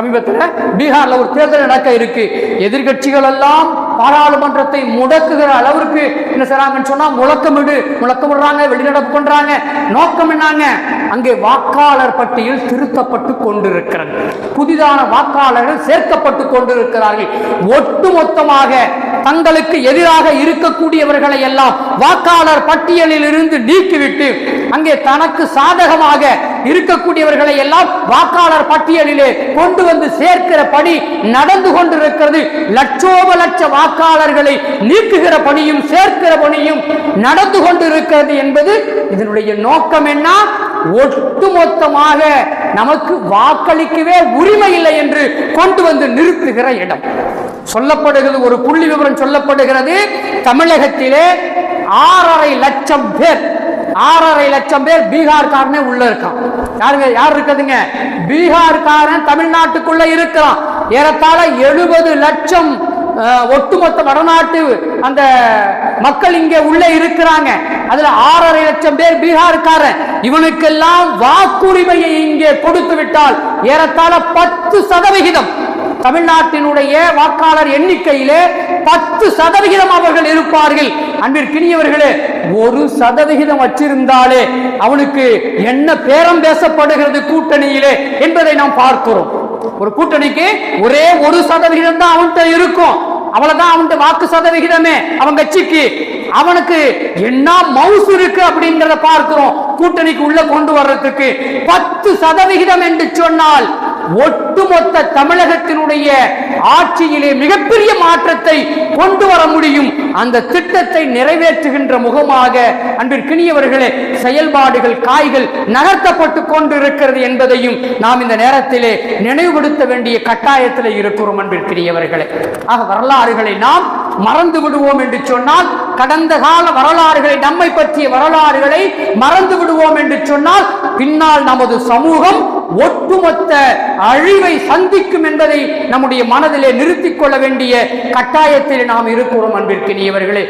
சமீபத்தில் பீகார்ல ஒரு தேர்தல் நடக்க இருக்கு. எதிர்கட்சிகள் எல்லாம் பாராளுமன்றத்தை முடக்குகிற அளவிற்கு என்ன செய்றாங்கன்னு சொன்னா முழக்கமிடு முழக்கமிடுறாங்க வெளிநடப்பு பண்றாங்க. நோக்கம் என்னங்க? அங்கே வாக்காளர் பட்டியல் திருத்தப்பட்டு கொண்டிருக்கிறது. புதிதான வாக்காளர்கள் சேர்க்கப்பட்டு கொண்டிருக்கிறார்கள். ஒட்டுமொத்தமாக தங்களுக்கு எதிராக இருக்கக்கூடியவர்களை எல்லாம் வாக்காளர் பட்டியலில் இருந்து நீக்கிவிட்டு அங்கே தனக்கு சாதகமாக இருக்கக்கூடியவர்களை எல்லாம் வாக்காளர் பட்டியலிலே கொண்டு வந்து சேர்க்கிற பணி நடந்து கொண்டிருக்கிறது. லட்சோப லட்ச வாக்கு வாக்காளர்களை நீக்குகிற பணியும் சேர்க்கிற பணியும் நடந்து கொண்டிருக்கிறது என்பது இதனுடைய நோக்கம் என்ன? ஒட்டுமொத்தமாக நமக்கு வாக்களிக்கவே உரிமை இல்லை என்று கொண்டு வந்து நிறுத்துகிற இடம். சொல்லப்படுகிறது ஒரு புள்ளி விவரம் சொல்லப்படுகிறது தமிழகத்திலே ஆறரை லட்சம் பேர் ஆறரை லட்சம் பேர் பீகார்காரனே உள்ள இருக்கான். யாருங்க யார் இருக்குதுங்க பீகார்காரன் தமிழ்நாட்டுக்குள்ள இருக்கிறான். ஏறத்தாழ எழுபது லட்சம் ஒட்டுமொத்த வடநாட்டு அந்த மக்கள் இங்கே உள்ளே இருக்கிறாங்க. அதுல ஆறரை லட்சம் பேர் பீகார்காரன். இவனுக்கெல்லாம் வாக்குரிமையை இங்கே கொடுத்து விட்டால் ஏறத்தாழ பத்து சதவிகிதம். தமிழ்நாட்டினுடைய வாக்காளர் எண்ணிக்கையிலே பத்து சதவிகிதம் அவர்கள் இருப்பார்கள். அன்பிற்கினியவர்களே ஒரு சதவிகிதம் வச்சிருந்தாலே அவனுக்கு என்ன பேரம் பேசப்படுகிறது கூட்டணியிலே என்பதை நாம் பார்க்கிறோம். ஒரு கூட்டணிக்கு ஒரே ஒரு சதவிகிதம் தான் அவன்கிட்ட இருக்கும். அவ்வளவுதான் அவன் வாக்கு சதவிகிதமே. அவன் கட்சிக்கு. அவனுக்கு என்ன மவுஸ் இருக்கு அப்படிங்கறத பார்க்கிறோம். கூட்டணிக்கு உள்ள கொண்டு வர்றதுக்கு பத்து சதவிகிதம் என்று சொன்னால் ஒட்டுமொத்த தமிழகத்தினுடைய ஆட்சியிலே மிகப்பெரிய மாற்றத்தை கொண்டு வர முடியும். அந்த திட்டத்தை நிறைவேற்றுகின்ற முகமாக அன்பிற்கினியவர்களே செயல்பாடுகள் காய்கள் நகர்த்தப்பட்டு கொண்டிருக்கிறது என்பதையும் நாம் இந்த நேரத்திலே நினைவுபடுத்த வேண்டிய கட்டாயத்தில் இருக்கிறோம் அன்பிற்கினியவர்களே. ஆக வரலாறுகளை நாம் மறந்து விடுவோம் என்று சொன்னால் கடந்த கால வரலாறுகளை நம்மை பற்றிய வரலாறுகளை மறந்து விடுவோம் என்று சொன்னால் பின்னால் நமது சமூகம் ஒட்டுமொத்த அழிவை சந்திக்கும் என்பதை நம்முடைய மனதிலே நிறுத்திக் கொள்ள வேண்டிய கட்டாயத்தில் நாம் இருக்கிறோம் அன்பிற்கினியவர்களே.